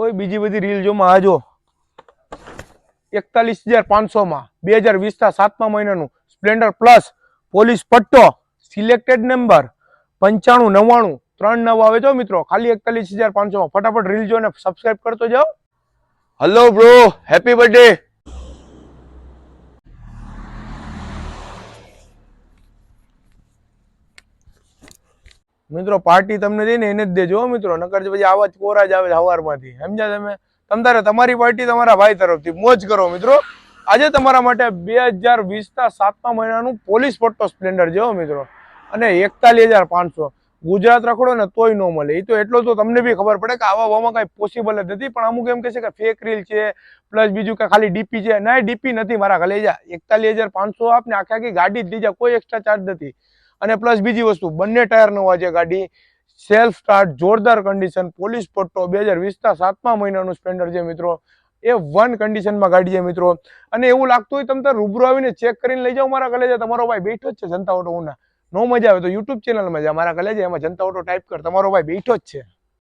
તોય બીજી બધી રીલ જોમાં આજો એકતાલીસ હજાર પાંચસોમાં, બે હજાર વીસના સાતમા મહિનાનું સ્પ્લેન્ડર પ્લસ પોલીસ પટ્ટો સિલેક્ટેડ નંબર પંચાણું, નવ્વાણું, ત્રણ નવ આવે છો મિત્રો, ખાલી એકતાલીસ હજાર પાંચસોમાં. ફટાફટ રીલ જો ને સબસ્ક્રાઇબ કરતો જાઓ. હલો બ્રો હેપી બર્થડે મિત્રો પાર્ટી તમને દઈને એને જ દેજો મિત્રો. નકર પછી આવા જ કોરા જ આવે સવારમાંથી સમજ્યા તમે? તમ તારે તમારી પાર્ટી તમારા ભાઈ તરફથી. મોજ કરો મિત્રો. આજે તમારા માટે બે હજાર વીસના સાતમા મહિનાનું પોલીસ પટ્ટો સ્પ્લેન્ડર જેવો મિત્રો. અને એકતાલીસ હજાર પાંચસો. ગુજરાત રખડો ને તોય ન મળે. એ તો એટલો તો તમને બી ખબર પડે કે આવા વામાં કાંઈ પોસિબલ જ નથી. પણ અમુક એમ કહે છે કે ફેક રીલ છે પ્લસ બીજું કે ખાલી ડીપી છે. ના ડીપી નથી મારા ખાલી જા, એકતાલીસ હજાર પાંચસો આપને આખી આખી ગાડી જ લીજા કોઈ એક્સ્ટ્રા ચાર્જ નથી. અને પ્લસ બીજી વસ્તુ, બંને ટાયર નવા છે ગાડી સેલ્ફ સ્ટાર્ટ જોરદાર કન્ડિશન પોલીસ પટ્ટો બે હજાર વીસના સાતમા મહિનાનું સ્પેન્ડર છે મિત્રો. એ વન કન્ડિશનમાં ગાડી છે મિત્રો. અને એવું લાગતું હોય તમે રૂબરૂ આવીને ચેક કરીને લઈ જાઓ મારા કલેજા. તમારો ભાઈ બેઠો જ છે જનતા ઓટો ઉના નો મજા આવે તો યુટ્યુબ ચેનલમાં જા. મારા કલેજા એમાં જનતા ઓટો ટાઈપ કર. તમારો ભાઈ બેઠો જ છે.